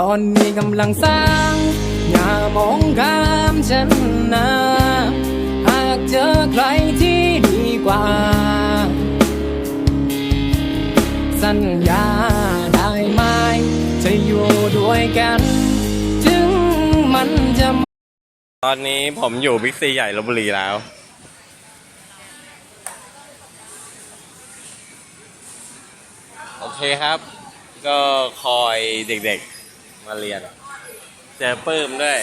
ตอนนี้กำลังสร้าง อย่ามองข้ามฉันนะหากเจอใครที่ดีกว่า สัญญาได้ไหมจะอยู่ด้วยกัน ถึงมันจะตอนนี้ผมอยู่บิ๊กซีใหญ่ลบบุรีแล้ว โอเคครับ ก็คอยเด็กๆ มาเรียน เจอปื้มด้วย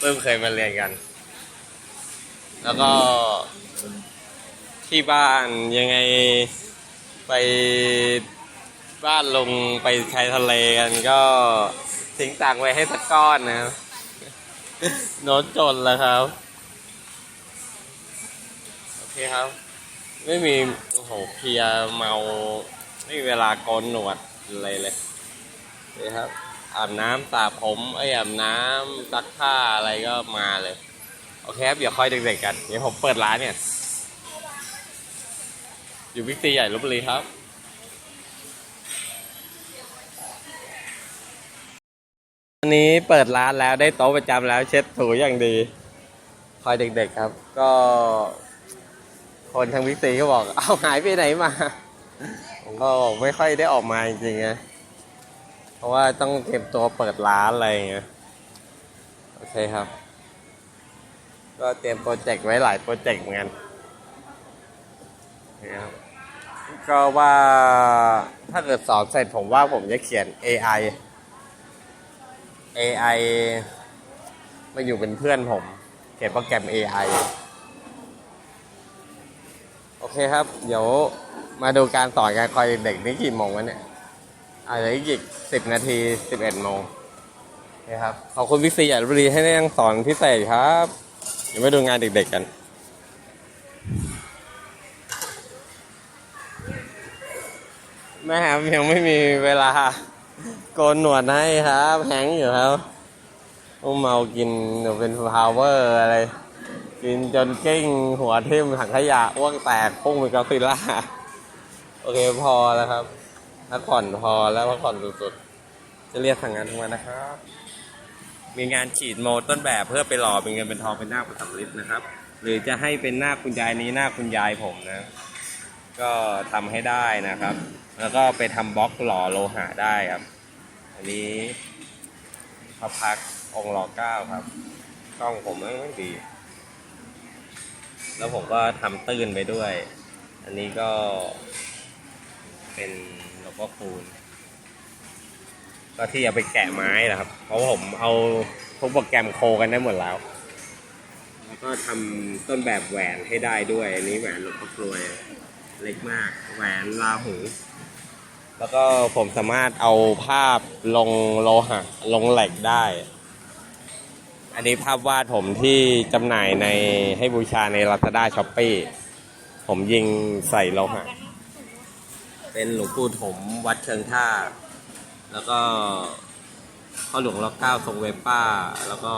ปื้มเคยมาเรียนกัน แล้วก็ที่บ้านยังไงไปบ้านลงไปชายทะเลกันก็ทิ้งตังไว้ให้สักก้อนนะครับโน้ตจนแล้วครับ โอเคครับ ไม่มี โอ้โหเพียเมา ไม่มีเวลาโกนหนวดอะไรเลย นี่ครับอาบน้ำสระผมไอ้อาบน้ำซักผ้าอะไรก็มาเลย โอเคครับ เดี๋ยวค่อยเด็กๆกัน เดี๋ยวผมเปิดร้านเนี่ย อยู่บิ๊กซีใหญ่ลบบุรีครับอันนี้เปิดร้านแล้วได้โต๊ะประจำแล้วเช็ดถูอย่างดี คอยเด็กๆครับ ก็ คนทางวิกซีก็บอก เอาหายไปไหนมาผมก็ไม่ค่อยได้ออกมาจริงๆนะ เพราะว่าต้องเตรียมตัวเปิดร้านอะไรอย่างเงี้ยโอเคครับ ก็เตรียมโปรเจกต์ไว้หลายโปรเจกต์เหมือนกันนะครับก็ว่าถ้าเกิดสอนเสร็จผมว่าผมจะเขียน AI AI มาอยู่เป็นเพื่อนผม เขียนโปรแกรม AI โอเคครับ เดี๋ยวมาดูการสอนการคอยเด็กนี่กี่โมงวะเนี่ย อาจจะอีกสิบนาทีสิบเอ็ดโมงโอเครับขอบคุณพิเศษใหญ่ลพบุรีให้นั่งสอนพิเศษครับเดี๋ยวมาดูงานเด็กๆกันแม่ครับยังไม่มีเวลาโกนหนวดให้ครับแฮงอยู่ครับอุ้มเมากินเดี๋ยวเป็นพาวเวอร์อะไร กินจนเก้งหัวทิ่มถังขยะอ้วกแตกพุ่งเป็นกอซิล่า โอเคพอแล้วครับ พักผ่อนพอแล้วพักผ่อนสุดๆ จะเรียกทางงานทำงานนะครับ มีงานฉีดโมต้นแบบเพื่อไปหล่อเป็นเงินเป็นทองเป็นหน้าประสำลิดนะครับ หรือจะให้เป็นหน้าคุณยายนี้หน้าคุณยายผมนะ ก็ทำให้ได้นะครับ แล้วก็ไปทำบล็อกหล่อโลหะได้ครับ อันนี้พระพักองค์รอเก้าครับกล้องผมไม่ดี แล้วผมก็ทำตื้นไปด้วย อันนี้ก็เป็น หลวงพ่อคูณก็ที่เอาไปแกะไม้นะครับ เพราะว่าผมเอาทุกโปรแกรมโคกันได้หมดแล้ว แล้วก็ทำต้นแบบแหวนให้ได้ด้วยอันนี้แหวนหลวงพ่อกลวยเล็กมาก แหวนลาหู แล้วก็ผมสามารถเอาภาพลงโลหะลงเหล็กได้ อันนี้ภาพวาดผมที่จำหน่ายในให้บูชาใน Lazada s h o p e e ผมยิงใส่โลหะ เป็นหลวงปู่ถมวัดเชิงท่า แล้วก็พ่อหลวงรักเก้าทรงเวป้า แล้วก็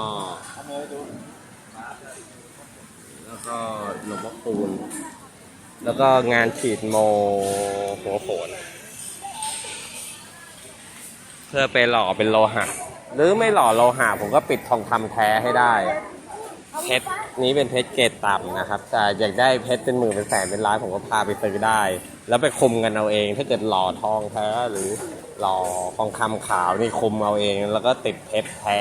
แล้วก็หลวงพ่อคูณแล้วก็งานฉีดโมหัวโขน เพื่อไปหล่อเป็นโลหะ หรือไม่หล่อโลหะผมก็ปิดทองคำแท้ให้ได้ เพชรนี้เป็นเพชรเกรดต่ำนะครับ แต่อยากได้เพชรเป็นหมื่นเป็นแสนเป็นล้านผมก็พาไปซื้อได้ แล้วไปคุมกันเอาเอง ถ้าเกิดหล่อทองแท้หรือหล่อทองคำขาวนี่คุมเอาเอง แล้วก็ติดเพชรแท้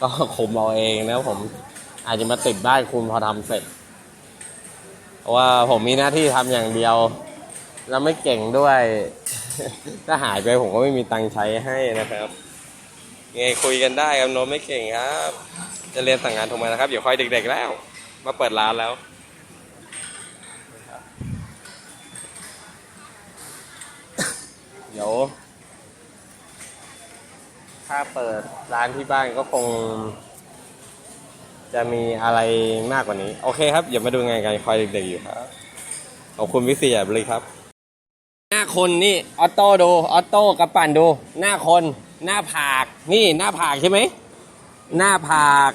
ก็คุมเอาเองนะผมอาจจะมาติดบ้านคุณพอทำเสร็จเพราะว่าผมมีหน้าที่ทำอย่างเดียว แล้วไม่เก่งด้วย ถ้าหายไปผมก็ไม่มีตังค์ใช้ให้นะครับยังไงคุยกันได้ครับโน้ตไม่เก่งครับ จะเรียนสั่งงานทรมานะครับ เดี๋ยวค่อยเด็กๆแล้ว มาเปิดร้านแล้ว เดี๋ยว ถ้าเปิดร้านที่บ้านก็คง จะมีอะไรมากกว่านี้ โอเคครับเดี๋ยวมาดูงานกันคอยเด็กๆอยู่ครับขอบคุณวิเศษบริครับ หน้าคนนี่ออโต้ดูออโต้กับปั่นดู หน้าคนหน้าผาก นี่หน้าผากใช่ไหมหน้าผาก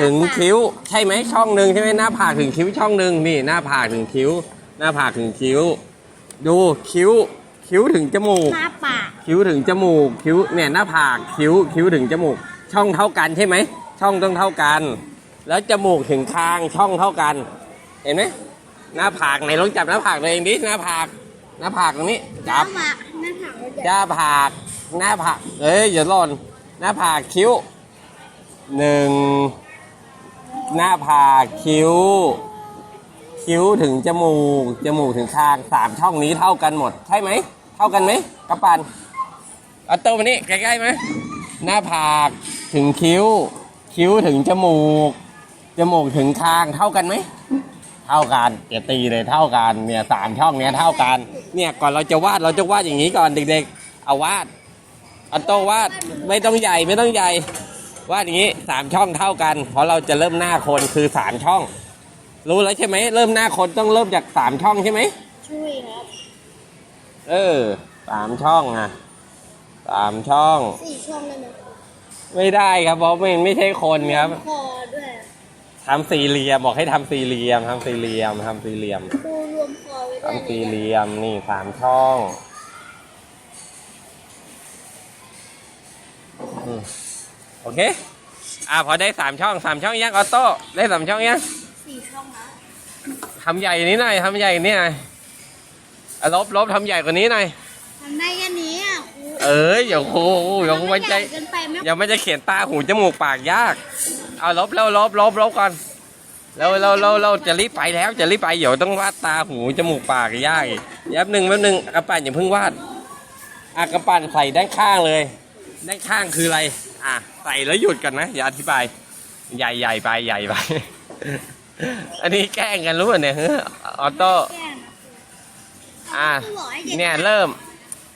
ถึงคิ้ว ใช่ไหมช่องหนึ่งใช่ไหมหน้าผากถึงคิ้วช่องหนึ่งนี่หน้าผากถึงคิ้ว หน้าผากถึงคิ้ว ดูคิ้ว คิ้วถึงจมูก หน้าปากคิ้วถึงจมูก คิ้วเนี่ยหน้าผากคิ้วคิ้วถึงจมูก ช่องเท่ากันใช่ไหม ช่องต้องเท่ากัน แล้วจมูกถึงคางช่องเท่ากัน เห็นไหมหน้าผากไหนลองจับหน้าผากตัวเองดิหน้าผากหน้าผากตรงนี้หจัน้าบปากหน้าผากเราจะหน้าผากหน้าผากเอ้ยอย่าหล่นหน้าผากคิ้วหนึ่งหน้าผากคิ้ว คิ้วถึงจมูก จมูกถึงคางสามช่องนี้เท่ากันหมด ใช่ไหม เท่ากันไหมกระปันเอาตัวมานี่ใกล้ๆไหมหน้าผากถึงคิ้ว คิ้วถึงจมูก จมูกถึงคางเท่ากันไหม เท่ากันเกียตีเลยเท่ากันเนี่ยสามช่องเนี้ยเท่ากัน เนี่ยก่อนเราจะวาดเราจะวาดอย่างนี้ก่อนเด็กๆ เอาวาดเอาโตวาดไม่ต้องใหญ่ไม่ต้องใหญ่วาดอย่างนี้สามช่องเท่ากัน เพราะเราจะเริ่มหน้าคนคือสามช่อง รู้แล้วใช่ไหมเริ่มหน้าคนต้องเริ่มจากสามช่องใช่ไหมช่วยครับเออสามช่องอะสามช่อง สี่ช่องได้ไหมไม่ได้ครับเพราะไม่ไม่ใช่คนครับคอด้วยทำสี่เหลี่ยมบอกให้ทำสี่เหลี่ยมทำสี่เหลี่ยมทำสี่เหลี่ยมดูรวมคอไว้ด้วยทำสี่เหลี่ยมนี่สามช่องอืมโอเค อ่าพอได้สามช่องสามช่องยังออโต้ได้สามช่องยังสี่ช่องนะ ทำใหญ่นี้หน่อยทำใหญ่นี้หน่อยอะลบลบทำใหญ่กว่านี้หน่อยทำได้แค่นี้อะครูเอ้ยเดี๋ยวครูเดี๋ยวครูมันใจใหญ่เกินไปไหมยังไม่จะเขียนตาหูจมูกปากยาก เอาลบแล้วลบลบลบก่อนเราเราเราเราจะรีบไปแล้วจะรีบไปเดี๋ยวต้องวาดตาหูจมูกปากยากอีกแป๊บหนึ่งแป๊บหนึ่งกระปั่นอย่าเพิ่งวาดอะกระปั่นใส่ด้านข้างเลย ด้านข้างคืออะไร อะใส่แล้วหยุดกันนะอย่าอธิบาย ใหญ่ใหญ่ไปใหญ่ไป อันนี้แกล้งกันรู้ป่ะเนี่ยเฮ้ยออโต้แก้นะอะครูบอกให้ด็กเนี่ยเริ่ม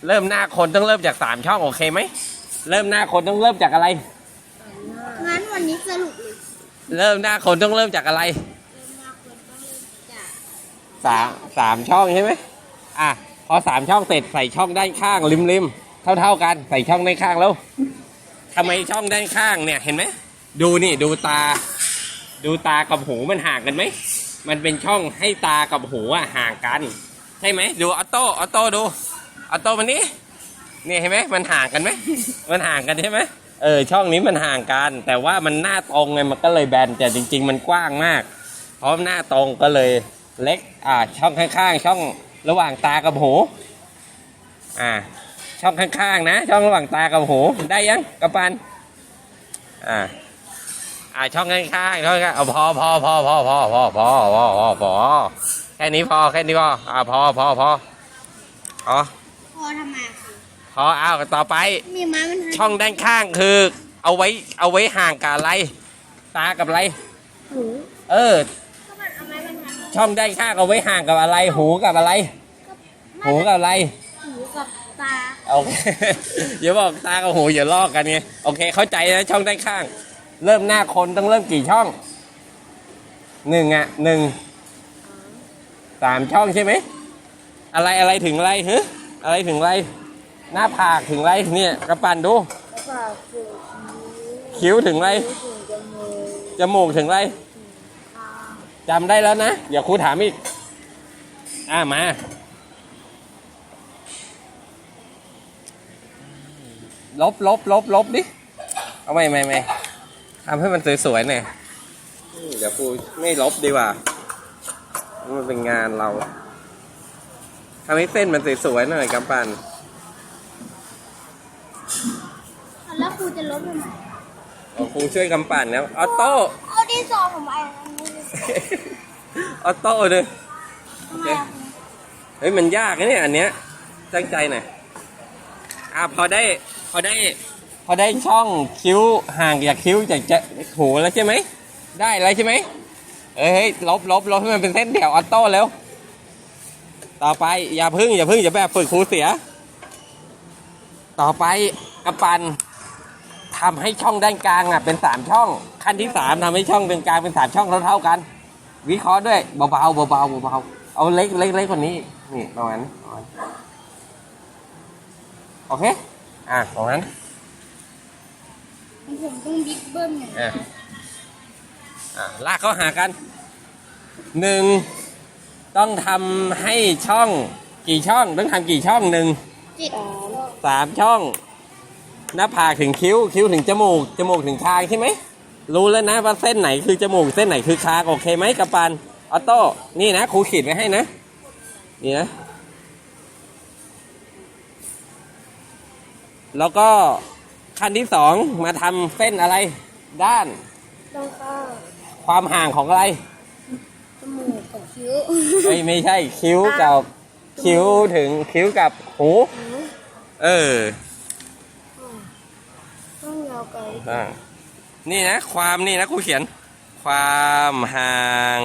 เริ่มหน้าคนต้องเริ่มจากสามช่องโอเคไหม เริ่มหน้าคนต้องเริ่มจากอะไร งั้นวันนี้สรุปเลยเริ่มหน้าคนต้องเริ่มจากอะไรเริ่มมาคนต้องเริ่มจากสามสามช่องใช่ไหมอะพอสามช่องเสร็จใส่ช่องด้านข้างริมริมเท่าเท่าๆกันใส่ช่องด้านข้างแล้วทำไมช่องด้านข้างเนี่ยเห็นไหมดูนี่ดูตา ดูตากับหูมันห่างกันไหม มันเป็นช่องให้ตากับหูอะห่างกัน ใช่ไหม ดูออโต้ออโต้ดูออโต้มันนี้นี่เห็นไหมมันห่างกันไหม มันห่างกันใช่ไหมเออช่องนี้มันห่างกัน แต่ว่ามันหน้าตรงไงมันก็เลยแบนแต่จริง ๆ มันกว้างมาก เพราะหน้าตรงก็เลยเล็กอ่าช่องข้างๆ ช่องระหว่างตากับหูอ่าช่องข้างๆนะ ช่องระหว่างตากับหูได้ยังกระปันอ่า อ่าช่องข้างๆช่องข้างเอาพอพอพอพอพอพอพอพอพอพอแค่นี้พอแค่นี้พออ่าพอพอพอพอพอทำไมครูพอเอาต่อไป มีไม้มันช่องด้านข้างคือ เอาไว้เอาไว้ห่างกับอะไร ตากับอะไรหูเออช่องด้านข้างเอาไว้ห่างกับอะไร หูกับอะไร หูกับอะไรหูกับตาโอเคอย่าบอกตากับหูอย่าลอกกันไงโอเค เข้าใจนะช่องด้านข้าง เริ่มหน้าคนต้องเริ่มกี่ช่องหนึ่งอะหนึ่งสามช่องใช่ไหม อะไรอะไรถึงอะไรฮะอะไรถึงอะไร หน้าผากถึงอะไรเนี่ยกระปันดูแล้วก็คือคิ้วถึงอะไร ถึงจมูกจมูกถึงอะไรตาจำได้แล้วนะอย่าครูถามอีก อ่ามา ลบลบลบลบดิ เอาไม่ไม่ไม่ ทำให้มันสวยๆหน่อยอืมเดี๋ยวครูไม่ลบดีกว่า มันเป็นงานเราทำให้เส้นมันสวยๆหน่อยกำปันแล้วครูจะลบทำไมเอาครูช่วยกำปั่นนะออโต้เอาดินสอผมไปอันนี้ออโต้เลยทำไมอะครูเฮ้ยมันยากนะเนี่ยอันเนี้ยตั้งใจหน่อยอะพอได้พอได้ พอได้ช่องคิ้วห่างจากคิ้วจากจะหูแล้วใช่ไหม ได้แล้วใช่ไหมเอ้ยเฮ้ยลบลบลบให้มันเป็นเส้นเดี่ยวออโต้แล้ว ต่อไปอย่าพึ่งอย่าพึ่งอย่าแบบฝึกครูเสีย ต่อไปกระปันทำให้ช่องด้านกลางอะเป็นสามช่อง ขั้นที่สามทำให้ช่องเป็นกลางเป็นสามช่องเท่าๆกัน วิเคราะห์ด้วยเบาๆเบาๆเบาๆเอาเล็กเล็กเล็กกว่านี้นี่ประมาณนี้ประมาณนี้โอเค อะประมาณ นั้นผมต้องบิ๊กเบิ้มอย่างนี้อะอะลากเข้าหากันหนึ่งต้องทำให้ช่องกี่ช่องต้องทำกี่ช่องหนึ่งจิตสามช่อง หน้าผากถึงคิ้ว คิ้วถึงจมูก จมูกถึงคางใช่ไหม รู้แล้วนะว่าเส้นไหนคือจมูก เส้นไหนคือคางโอเคไหมกัปปันออโต้ นี่นะครูขีดไว้ให้นะ นี่นะ แล้วก็ ขั้นที่สองมาทำเส้นอะไร ด้าน แล้วก็ความห่างของอะไร จมูกกับคิ้ว ไม่ไม่ใช่คิ้วกับคิ้วถึงคิ้วกับหู เออต้องยาวไกลอ่านี่นะ ความนี่นะครูเขียน ความห่าง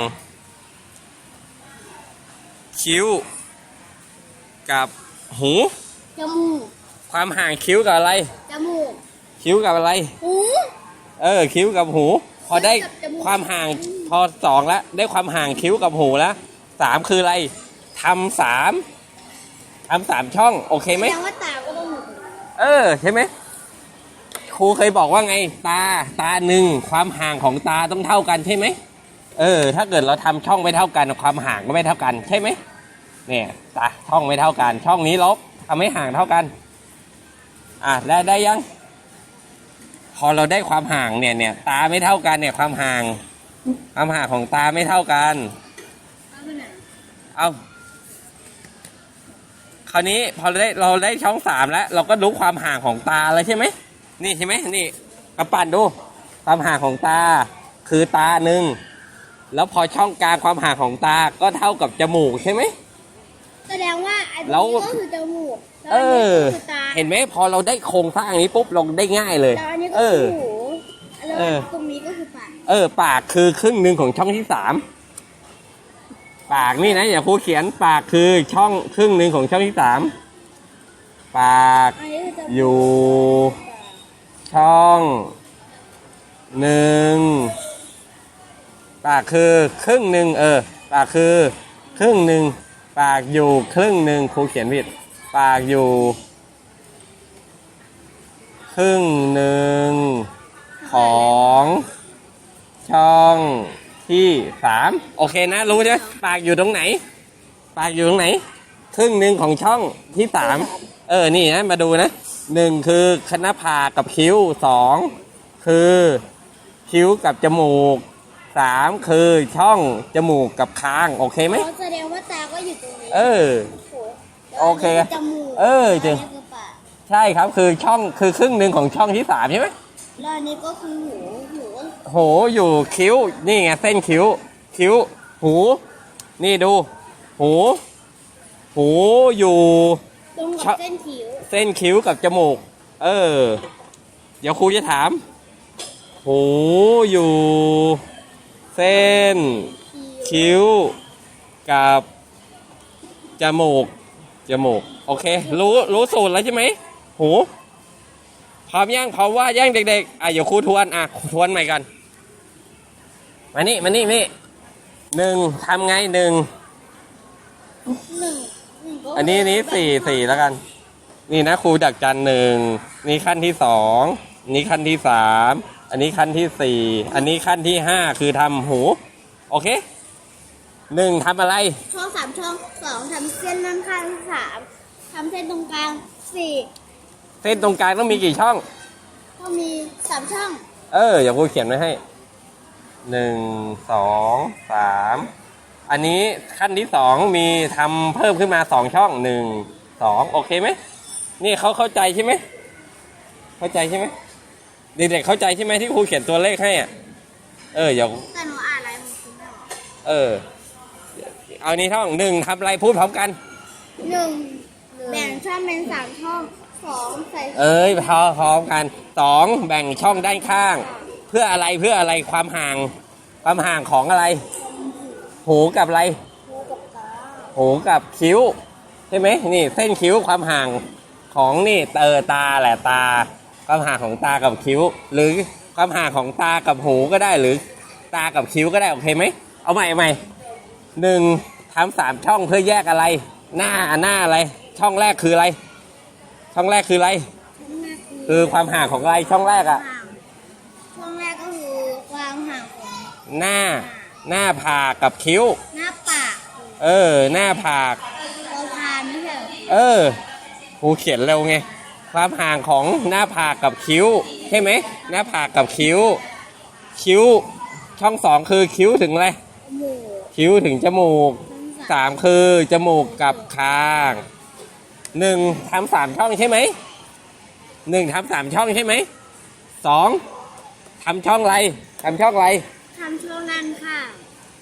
คิ้ว กับหู จมูก ความห่างคิ้วกับอะไร จมูก คิ้วกับอะไร หู เออ คิ้วกับหู พอได้คิ้วกับจมูก ความห่างพอสองแล้วได้ความห่างคิ้วกับหูแล้วสามคืออะไรทำสามทำสามช่อง โอเคไหม แสดงว่าตาก็ต้องหมดเออใช่ไหมครูเคยบอกว่าไง ตาตาหนึ่งความห่างของตาต้องเท่ากันใช่ไหมเออ ถ้าเกิดเราทำช่องไม่เท่ากันความห่างก็ไม่เท่ากันใช่ไหมเนี่ยตาช่องไม่เท่ากัน ช่องนี้ลบทำให้ห่างเท่ากัน อะได้ได้ยัง พอเราได้ความห่างเนี่ยเนี่ยตาไม่เท่ากันเนี่ยความห่าง ความห่างของตาไม่เท่ากัน เอาคราวนี้พอเราได้เราได้ช่องสามแล้ว เราก็รู้ความห่างของตาแล้วใช่ไหมนี่ใช่ไหมนี่กระปั่นดู ความห่างของตาคือตาหนึ่งแล้วพอช่องกลางความห่างของตาก็เท่ากับจมูกใช่ไหม แสดงว่าไอ้ตแล้รวงนี้ก็คือจมูกแล้วเออันอ นี้ก็คือตาเห็นไหมพอเราได้โครงสร้างนี้ปุ๊บเราได้ง่ายเลย แล้วอันนี้ก็เอคืออ หูแล้วเออ ตรงนี้ก็คือปากเออ ปากคือครึ่งหนึ่งของช่องที่สามปากนี่นะอย่าพูดเขียนปากคือช่องครึ่งหนึ่งของช่องที่สามปากอันนี้คือจมูกอยู่ ช่องหนึ่งปากคือครึ่งหนึ่งเออปากคือครึ่งหนึ่ง ปากอยู่ครึ่งหนึ่งครูเขียนผิด ปากอยู่ ครึ่งหนึ่งของช่องที่สามโอเคนะ รู้ใช่ไหมปากอยู่ตรงไหน ปากอยู่ตรงไหน ครึ่งหนึ่งของช่องที่สามเออนี่นะมาดูนะหนึ่งคือคณะผากกับคิ้วสองคือคิ้วกับจมูก สามคือช่องจมูกกับคางโอเคไหมอ๋อแสดงว่าตาก็อยู่ตรงนี้เออ โอ้โอเคแล้วนนี้จมูกเออแล้วจริงนนี้คือปากใช่ครับคือช่องคือครึ่งหนึ่งของช่องที่สามใช่ไหมแล้วอันนี้ก็คือหูหูก็โหอยู่คิ้ว นี่ไงเส้นคิ้ว คิ้ว หู นี่ดู หู หูอยู่ ตรงกับชะเส้นคิ้วเส้นคิ้วกับจมูก เออ เดี๋ยวครูจะถาม หูอยู่ เส้น คิ้ว กับจมูก จมูก โอเค รู้รู้สูตรแล้วใช่ไหมหูพร้อมยังพร้อมว่ายังเด็กๆ อะเดี๋ยวครูทวน อะทวนใหม่กันมานี่มานี่นี่หนึ่งทำไงหนึ่ง หนึ่งหนึ่งก็อันนี้อันนี้สี่สี่แล้วกัน นี่นะครูดักจันหนึ่งนี่ขั้นที่สองนี่ขั้นที่สาม อันนี้ขั้นที่สี่ อันนี้ขั้นที่ห้าคือทำหู โอเคหนึ่งทำอะไร ช่องสามช่องสองทำเส้นด้านข้างสามทำเส้นตรงกลางสี่เส้นตรงกลางต้องมีกี่ช่อง ก็มีสามช่อง เออเดี๋ยวครูเขียนไว้ให้หนึ่งสองสามอันนี้ขั้นที่สองมีทำเพิ่มขึ้นมาสองช่องหนึ่งสองโอเคไหมนี่เขาเข้าใจใช่ไหมเข้าใจใช่ไหม เด็กๆเข้าใจใช่ไหมที่ครูเขียนตัวเลขให้อะ เออเดี๋ยวแต่หนูอ่านอะไรมันคือไม่ออกเออ เอานี้ท่องหนึ่งทำอะไรพูดพร้อมกัน หนึ่งแบ่งช่องเป็นสามช่องสองใส่เอ้ยพอพร้อมกันสองแบ่งช่องด้านข้าง เพื่ออะไรเพื่ออะไรความห่าง ความห่างของอะไร หูกับอะไร หูกับตาหูกับคิ้ว ใช่ไหมนี่ เส้นคิ้วความห่างของนี่เออตาแหละตา ความห่างของตากับคิ้ว หรือความห่างของตากับหูก็ได้หรือตากับคิ้วก็ได้โอเคไหมเอาใหม่เอาใหม่หนึ่งทำสามช่องเพื่อแยกอะไร หน้าหน้าอะไร ช่องแรกคืออะไร ช่องแรกคืออะไรช่องแรกคือคือความห่างของอะไรช่องแรกอะห่างช่องแรกก็คือความห่างของหน้าหน้าผากกับคิ้ว หน้าปากเออ หน้าผากเราทานที่เออครูเขียนเร็วไง ความห่างของหน้าผากกับคิ้ว ใช่ไหม หน้าผากกับคิ้ว คิ้ว ช่องสองคือคิ้วถึงอะไรหมูคิ้วถึงจมูกทั้งสามคือจมูกกับคางหนึ่งทำสามช่องใช่ไหมหนึ่งทำสามช่องใช่ไหมสองทำช่องอะไรทำช่องอะไรทำช่วงนั้นค่ะ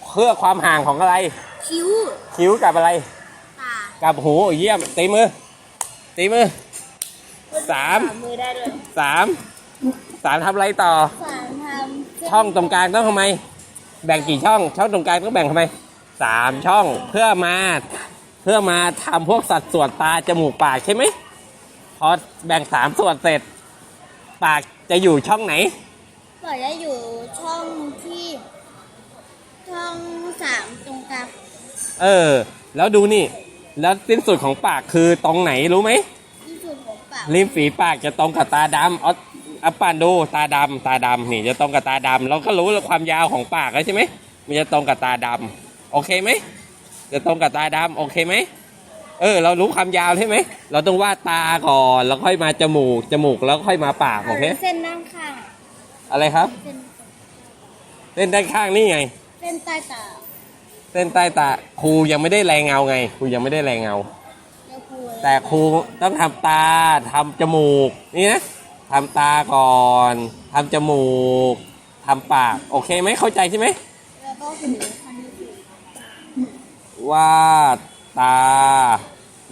เพื่อความห่างของอะไร คิ้ว คิ้วกับอะไร ตา กับหูเยี่ยมตีมือตีมือ สามมือได้ด้วยสามสามทำอะไรต่อสามทำช่องตรงกลางต้องทำไม แบ่งกี่ช่อง ช่องตรงกลางต้องแบ่งทำไมสามช่องเพื่อมาเพื่อมาทำพวกสัดส่วนตาจมูกปากใช่ไหมพอแบ่งสามส่วนเสร็จ ปากจะอยู่ช่องไหนปล่อยได้อยู่ช่องที่ ช่องสามตรงกลางเออ แล้วดูนี่ แล้วสิ้นสุดของปากคือตรงไหนรู้ไหมที่สุดของ ปากริมฝีปากจะตรงกับตาดำเอาเอาปานดูตาดำตาดำนี่จะตรงกับตาดำเราก็รู้แล้วความยาวของปากแล้วใช่ไหมมันจะตรงกับตาดำโอเคไหมจะตรงกับตาดำโอเคไหมเออ เรารู้ความยาวใช่ไหม เราต้องวาดตาก่อนแล้วค่อยมาจมูกจมูกแล้วค่อยมาปากโอเคเส้นด้านข้างอะไรครับเส้นเส้นด้านข้างนี่ไงเส้นใต้ตา เส้นใต้ตาครูยังไม่ได้แรงเงาไงครูยังไม่ได้แรงเงาเดี๋ยวครู แต่ครูต้องทำตาทำจมูก นี่นะทำตาก่อนทำจมูกทำปาก โอเคไหมเข้าใจใช่ไหมแล้วก็หูคันที่สี่วาดตา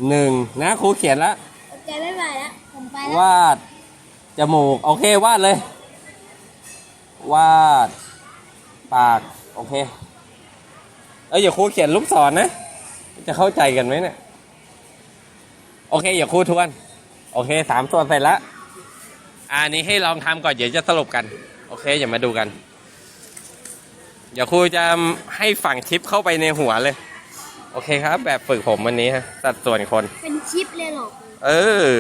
หนึ่งนะครูเขียนแล้วโอเคไม่ไหวแล้วผมไปแล้ววาดจมูก โอเควาดเลย วาด ปาก โอเค เอ้ยอย่าครูเขียนลูกศรนะจะเข้าใจกันไหมเนี่ย โอเคอย่าครูทวน โอเคสามส่วนเสร็จแล้วอันนี้ให้ลองทำก่อนเดี๋ยวจะสรุปกัน โอเคอย่ามาดูกัน เดี๋ยวครูจะให้ฝั่งชิปเข้าไปในหัวเลย โอเคครับ แบบฝึกผมวันนี้ฮะสัดส่วนคน เป็นชิปเลยเหรอเออ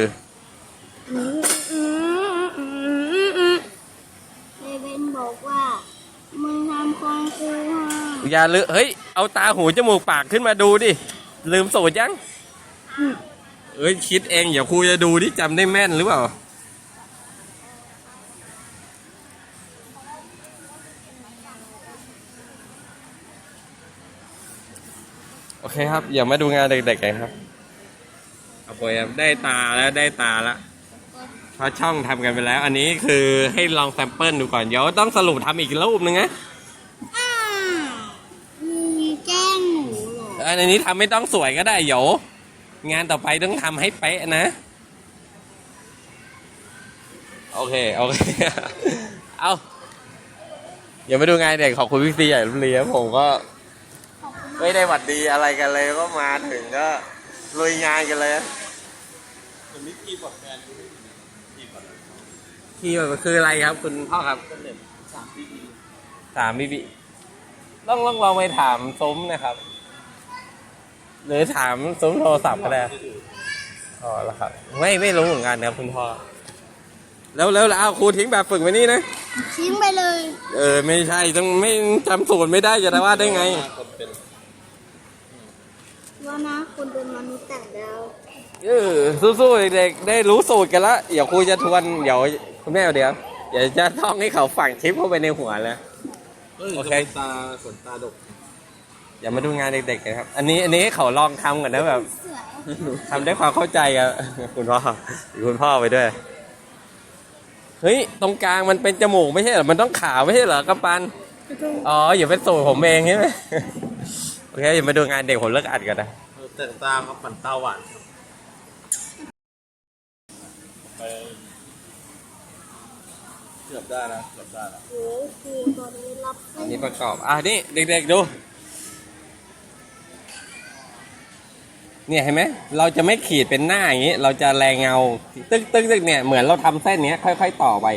อืมอืมอืมอืมอืมเซเว่นบอกว่ามึงทำของกูฮะอย่าลืมเฮ้ย เอาตาหูจมูกปากขึ้นมาดูดิ ลืมสูตรยัง เอ้ยคิดเองเดี๋ยวครูจะดูที่จำได้แม่นหรือเปล่า โอเคครับอย่ามาดูงานเด็กๆกันครับเอาไปครับได้ตาแล้วได้ตาแล้วเพราะช่องทำกันไปแล้ว อันนี้คือให้ลองแซมเปิลดูก่อน เดี๋ยวต้องสรุปทำอีกรูปนึงนะอ้าวมีแกล้งหนูเหรออันนี้ทำไม่ต้องสวยก็ได้เดี๋ยว งานต่อไปต้องทำให้เป๊ะนะ โอเค โอเค เอาอย่ามาดูงานเด็กขอบคุณพี่ซีใหญ่รุ่นเรียนผมก็ขอบคุณมากไม่ได้หวัดดีอะไรกันเลยก็มาถึงก็ลุยงานกันเลยคีย์บอร์ดคืออะไรครับ คุณพ่อครับสามบีบีต้องลองลองไปถามซุ้มนะครับ หรือถามซุ้มโทรศัพท์ก็ได้อ๋อแล้วครับ ไม่ไม่รู้เหมือนกันครับคุณพ่อ แล้วแล้วแล้วเอาครูทิ้งแบบฝึกไว้นี่นะ ทิ้งไปเลย เออ ไม่ใช่ต้องไม่จำสูตรไม่ได้จะได้ว่าได้ไง ว่านะคนเป็นมนุษย์ต่างดาวเออสู้ๆเด็กๆได้รู้สูตรกันแล้วเดี๋ยวครูจะทวนเดี๋ยวคุณแม่เดี๋ยวเดี๋ยวจะท่องให้เขาฝังชิปเข้าไปในหัวเลย โอเค ตาขนตาดก อย่ามาดูงานเด็กๆกันครับ อันนี้อันนี้ให้เขาลองทำก่อนนะแบบเสือทำด้วยความเข้าใจอะคุณพ่อคุณพ่อไปด้วย เฮ้ย ตรงกลางมันเป็นจมูกไม่ใช่เหรอ มันต้องขาวไม่ใช่เหรอกำปันอ๋ออย่าเป็นสูตรผมเองใช่ไหม โอเคอย่ามาดูงานเด็กผมเลิกอัดกันนะ แต่งตาครับฝันตาหวานครับไปเกือบได้แล้วเกือบได้แล้ว โอ้ครูตอนนี้รับอันนี้ประกอบ อะนี่เด็กๆดู เนี่ยเห็นไหมเราจะไม่ขีดเป็นหน้าอย่างนี้ เราจะแรงเงาตึ๊กตึ๊กตึ๊กเนี่ยเหมือนเราทำเส้นเนี้ยค่อย ๆ ต่อไป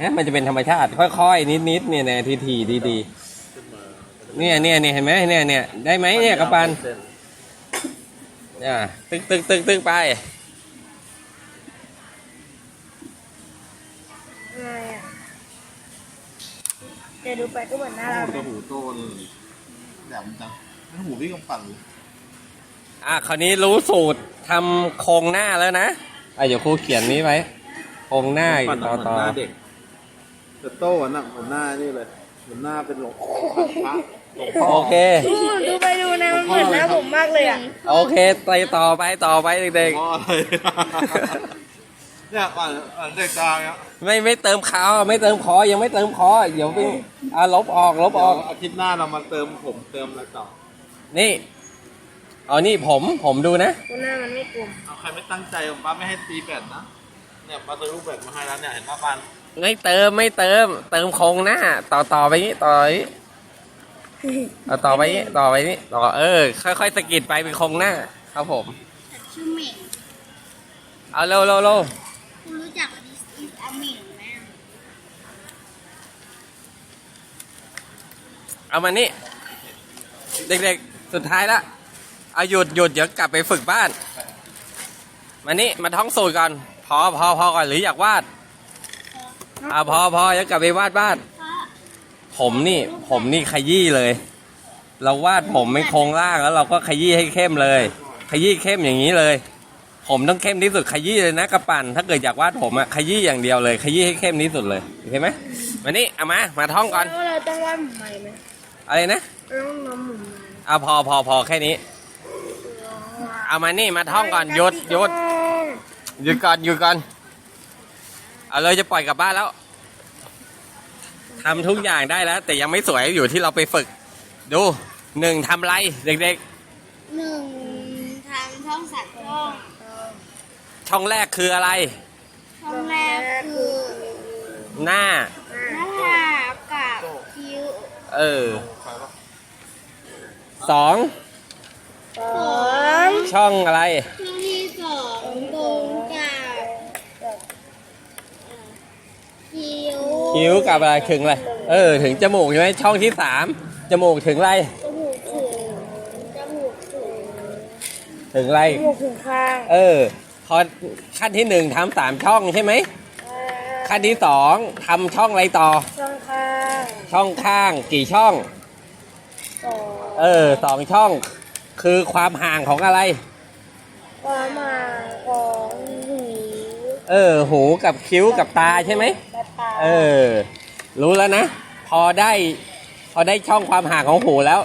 นะมันจะเป็นธรรมชาติ ค่อยๆ นิดๆเนี่ยเนี่ยทีๆดีๆเนี่ยเนี่ยเนี่ยเห็นไหมเนี่ยเนี่ยได้ไหมเนี่ยกระปันเส้นอ่าตึ๊กตึ๊กตึ๊กตึ๊กไปอะไรอะเดี๋ยวดูไปก็เหมือนหน้าเราหูตัวหูโตเลยแหลมจังนั่นหูพี่กำปั่นเลย อะคราวนี้รู้สูตรททำโครงหน้าแล้วนะอะเดี๋ยวครูเขียนนี้ไว้โครงหน้าอีกปั่นต่อเหมือนต่อหน้าเด็กแต่โต้น่ะเหมือนหน้านี่เลยเหมือนหน้าเป็นหลวงพระหลวงพ่อโอเคดูดูไปดูนะมันเหมือนหน้าผมมากเลยอะ โอเคไปต่อไปต่อไปเด็กพ่อเลยเนี่ยปั่นปั่นเด็กตาเนี่ยๆไม่ไม่เติมขาวไม่เติมคอยังไม่เติมคอเดี๋ยวไปอะลบออกลบออกเดี๋ยวอาทิตย์หน้าเรามาเติมผมเติมอะไรต่อ นี่ เอานี่ผมผมดูนะ กูหน้ามันไม่กลมเอาใครไม่ตั้งใจผมป้าไม่ให้ตีแบตนะ เนี่ยป้าซื้อลูกแบตมาให้แล้วเนี่ยเห็นป้าปันไม่เติมไม่เติม เติมโครงหน้า ต่อต่อไปนี้ต่อไปนี้เอาต่อไปนี้ต่อไปนี้ต่อเออ ค่อยๆสะกิดไปเป็นโครงหน้า ครับผมชื่อเหม่งเอาเร็วเร็วเร็วคุณรู้จัก this is a เหม่งไหมเอามานี่ เด็กๆ สุดท้ายละ เอาหยุดหยุดเดี๋ยวกลับไปฝึกบ้าน มานี่มาท่องสูตรก่อน พอพอพอก่อนหรืออยากวาดอ่าพอพอแล้วกลับไปวาดบ้านเพราะผมนี่ ผมนี่ขยี้เลย เราวาดผมเป็นโครงล่างแล้ว เราก็ขยี้ให้เข้มเลย ขยี้เข้มอย่างนี้เลย ผมต้องเข้มที่สุดขยี้เลยนะกระปั่นถ้าเกิดอยากวาดผมอะขยี้อย่างเดียวเลย ขยี้ให้เข้มที่สุดเลยโอเคไหมมานี่เอามามาท่องก่อนแล้วเราต้องวาดหมุนใหม่ไหมอะไรนะเราต้องน้ำหมุนใหม่เอาพอพอพอแค่นี้ เอามานี่มาท่องก่อนหยุดหยุดหยุดก่อนหยุดก่อนเอาเลยจะปล่อยกลับบ้านแล้วทำทุกอย่างได้แล้ว แต่ยังไม่สวยอยู่ที่เราไปฝึก ดูหนึ่งทำไรเด็กหนึ่งทำช่องสัตว์ช่องๆ ช่องแรกคืออะไร ช่องแรกคือหน้า หน้าผากกับคิ้วเออสองสอง ช่องอะไร ช่องที่สองตรงกับคิ้วคิ้วกับอะไรถึงอะไร เออ ถึงจมูกใช่ไหมช่องที่สามจมูกถึงอะไร จมูกถึงจมูกถึงถึงอะไร จมูกถึงข้างเออ พอขั้นที่หนึ่งทำสามช่องใช่ไหม ขั้นที่สองทำช่องอะไรต่อ ช่องข้าง ช่องข้างกี่ช่อง สอง เออสองช่อง คือความห่างของอะไร ความหมายของหูเออ หูกับคิ้วกับตาใช่ไหม และตาเออ รู้แล้วนะ พอได้ พอได้ช่องความห่างของหูแล้ว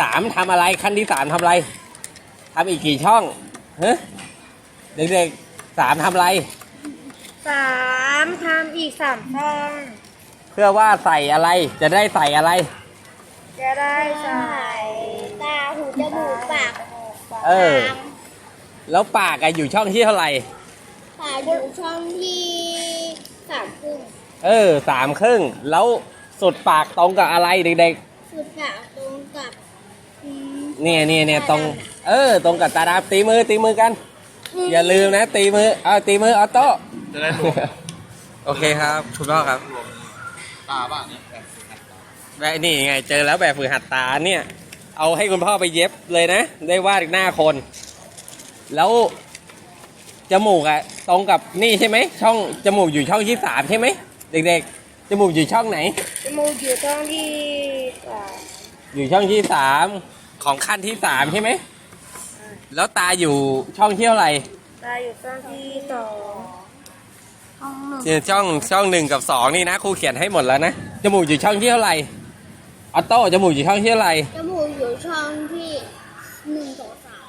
สามทำอะไรขั้นที่สามทำอะไรทำอีกกี่ช่องเฮ้เด็กๆสามทำอะไร สามทำอีกสามช่อง เพื่อว่าใส่อะไรจะได้ใส่อะไร จะได้ใส่ตาหูจมูกปาก เออ แล้วปากอะอยู่ช่องที่เท่าไหร่ปากอยู่ช่องที่สามครึ่งเออสามครึ่ง แล้วสุดปากตรงกับอะไรเด็กสุดปากตรงกับอืมๆเนี่ยเนี่ยเนี่ยตรง เออ ตรงกับตาดาบตีมือตีมือกัน อย่าลืมนะ ตีมือเอาตีมือออโต้จะได้รวมโอเคครับคุณพ่อครับ รวมตาบ้างเนี่ยแบบแบบนี่ไง เจอแล้วแบบฝึกหัดตาเนี่ย เอาให้คุณพ่อไปเย็บเลยนะ ได้วาดหน้าคน แล้วจมูกอะตรงกับนี่ใช่ไหมช่องจมูกอยู่ช่องที่สามใช่ไหมเด็กๆจมูกอยู่ช่องไหน จมูกอยู่ช่องที่สามอยู่ช่องที่สามของขั้นที่สามใช่ไหมแล้วตาอยู่ช่องที่เท่าไหร่ตาอยู่ช่องที่สองช่องหนึ่งเนี่ยช่องช่องหนึ่งกับสองนี่นะครูเขียนให้หมดแล้วนะจมูกอยู่ช่องที่เท่าไหร่ออโต้จมูกอยู่ช่องที่เท่าไหร่ จมูก อยู่ช่องที่หนึ่งสองสาม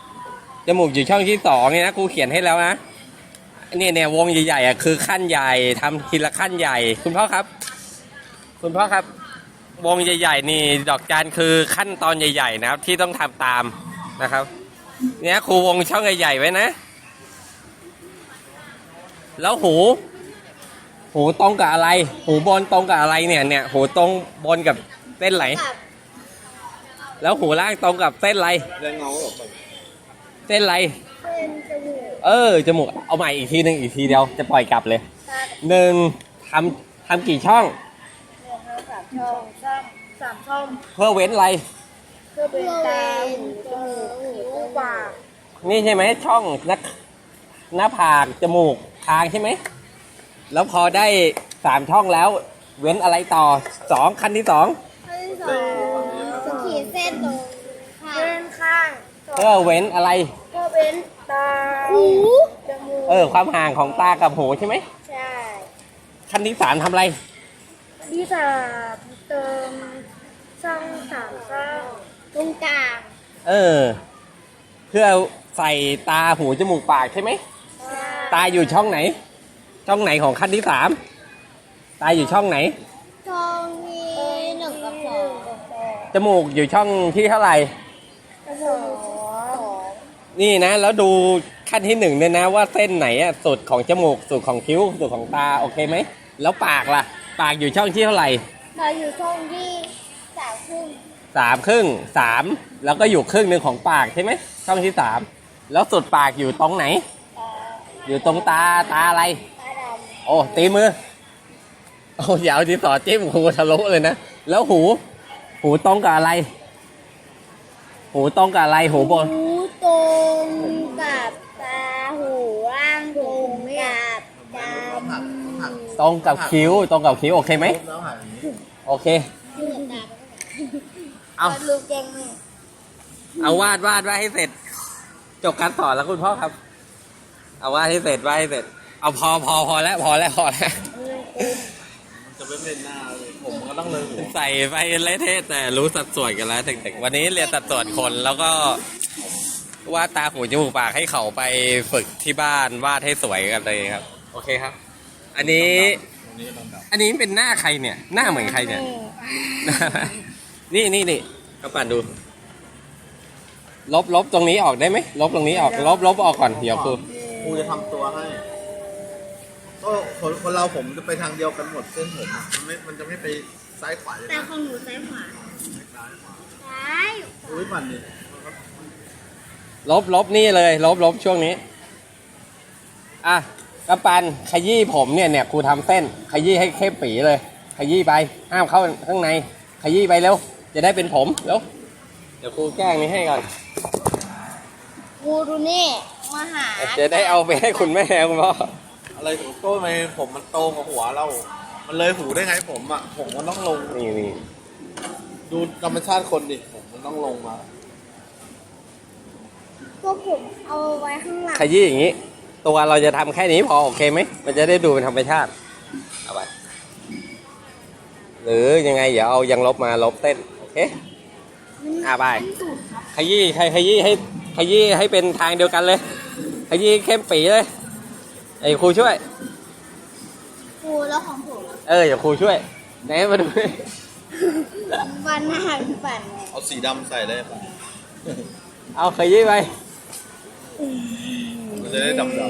จมูกอยู่ช่องที่สองนี่นะครูเขียนให้แล้วนะเนี่ยเนี่ยวงใหญ่ๆอะคือขั้นใหญ่ทำทีละขั้นใหญ่ คุณพ่อครับ คุณพ่อครับ วงใหญ่ ๆ นี่ดอกจานคือขั้นตอนใหญ่ ๆ นะครับ ที่ต้องทำตามนะครับ เนี่ยครูวงช่องใหญ่ๆไว้นะ แล้วหู หูตรงกับอะไร หูบนตรงกับอะไรเนี่ยเนี่ยหูตรงบนกับเส้นไหนกับ แล้วหูล่างตรงกับเส้นอะไรได้เงาหรอเส้นอะไรเป็นจมูกเออจมูกเอาใหม่อีกทีหนึ่งอีกทีเดียวจะปล่อยกลับเลยตากับหนึ่งทำทำกี่ช่องเนื้อสามช่องช่องสามช่องเพื่อเว้นอะไรเพื่อเป็นตาหูจมูกคิ้วปากนี่ใช่ไหมช่องหน้าหน้าผากจมูกคางใช่ไหมแล้วพอได้สามช่องแล้ว เว้นอะไรต่อสองขั้นที่สอง ขั้นที่สองสขีด เส้นตรงข้างเส้นข้างเพื่อเว้นอะไร ก็เป็นตาหูหูจมูกเออ ความห่างของตากับหูใช่ไหม ใช่ขั้นที่สามทำอะไร ที่สามเติมช่องสามช่องตรงกลางเออ เพื่อใส่ตาหูจมูกปากใช่ไหมใช่ตาอยู่ช่องไหน ช่องไหนของขั้นที่สามตาอยู่ช่องไหนช่องนี้หนึ่งกับสองจมูกอยู่ช่องที่เท่าไหร่ จมูกสอง นี่นะ แล้วดูขั้นที่หนึ่งเนี่ยนะว่าเส้นไหนอะสุดของจมูกสุดของคิ้วสุดของตาโอเคไหม แล้วปากล่ะ ปากอยู่ช่องที่เท่าไหร่เราอยู่ช่องที่สามครึ่งสามครึ่งสามแล้วก็อยู่ครึ่งหนึ่งของปากใช่ไหมช่องที่สามแล้วสุดปากอยู่ตรงไหนตาอยู่ตรงตาตาอะไร ตาดโอ้ตีมือโอ้อยาวที่สอจิ้มหูทะลุเลยนะ แล้วหู หูตรงกับอะไร หูตรงกับอะไรหูบนำหู ตรงกับตาหูล่างตรงกับดตรงกับคิ้วตรงกับคิ้วโอเคไหมแล้วหายอย่างนี้โอเคำเหมือนดาเอาลูกแจงไหมเอาวาดวาดวาดให้เสร็จ จบการสอนแล้วคุณพ่อครับ เอาวาดให้เสร็จวาดให้เสร็จ เอาพอพอพอแล้วพอแล้วพอแล้วมันจะไม่เป็นหน้าเลยผมก็ต้องเลยหัวใส่ไปเละเทะแต่รู้สัดส่วนกันแล้วเด็กๆวันนี้เรียนสัดส่วนคนแล้วก็ วาดตาหูจมูกปากให้เขาไปฝึกที่บ้านวาดให้สวยกันเลยครับ โอเคครับ อันนี้ตรงนี้ลำดับอันนี้เป็นหน้าใครเนี่ย หน้าเหมือนใครเนี่ย นี่นี่นี่กระปันดู ลบลบตรงนี้ออกได้ไหมลบตรงนี้ออกลบลบออกก่อนเดี๋ยวครูครูจะทำตัวให้ ก็คนคนเราผมจะไปทางเดียวกันหมดเส้นผมอะมันไม่ มันจะไม่ไปซ้ายขวาเลยตานะของหนูซ้ายขวาซ้ายขวาซ้าย อุ้ยมันนี่ ลบลบนี่เลยลบลบช่วงนี้ อะกระปันขยี้ผมเนี่ยเนี่ยครูทำเส้น ขยี้ให้เข้มปีเลย ขยี้ไปห้ามเข้าข้างใน ขยี้ไปเร็วจะได้เป็นผมเร็วเดี๋ยวครูแกล้งนี้ให้ก่อนกูดูนี่มาหาจะได้เอาไปให้คุณแม่คุณพ่ออะไรของโต้ทำไมผมมันโตกว่าหัวเรา มันเลยหูได้ไงผมอะผมมันต้องลงนี่นี่ดูธรรมชาติคนดิผมมันต้องลงมาพว กผมเอาไว้ข้างหลังขยี้อย่างนี้ ตัวเราจะทำแค่นี้พอโอเคไหม มันจะได้ดูเป็นธรรมชาติ เอาไป หรือยังไงเดี๋ยวเอายังลบมาลบเต้น โอเคอะไปสูตรครับขยี้ใครขยี้ให้ขยี้ให้เป็นทางเดียวกันเลย ขยี้เข้มปีเลย ไอ้ครูช่วยกูแล้วของผมเออเดี๋ยวครูช่วยไหนมาดู วันหน้าเป็นปั่นไงเอาสีดำใส่ได้ปะเอาขยี้ไป มันจะได้ดำด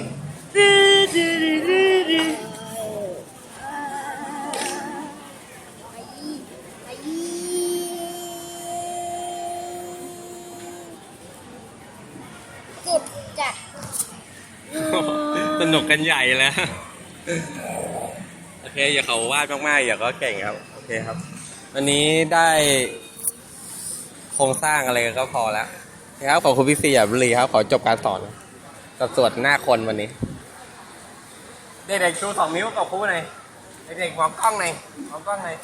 ไปยี่ไปยี่เจ็บจัดสนุกกันใหญ่แล้ว โอเค อย่าเขาวาดมากๆ อย่าก็เก่งครับ โอเคครับ วันนี้ได้โครงสร้างอะไรก็พอแล้ว นะครับขอบคุณพี่ซีอย่าบุรีครับ ขอจบการสอนสัดส่วนหน้าคนวันนี้ เด็กๆชูสองนิ้วกับครูหน่อยเด็กๆมองกล้องหน่อยมองกล้องหน่อย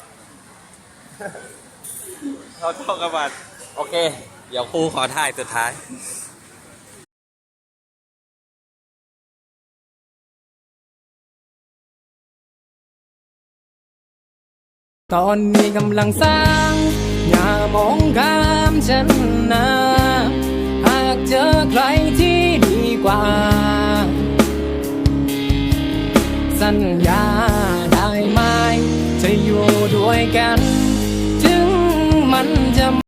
เราโทษกันบัดโอเค เดี๋ยวครูขอถ่ายสุดท้ายตอนนี้กำลังสร้าง อย่ามองข้ามฉันนะหาก เจอใครที่ดีกว่า สัญญาได้ไหมจะอยู่ด้วยกัน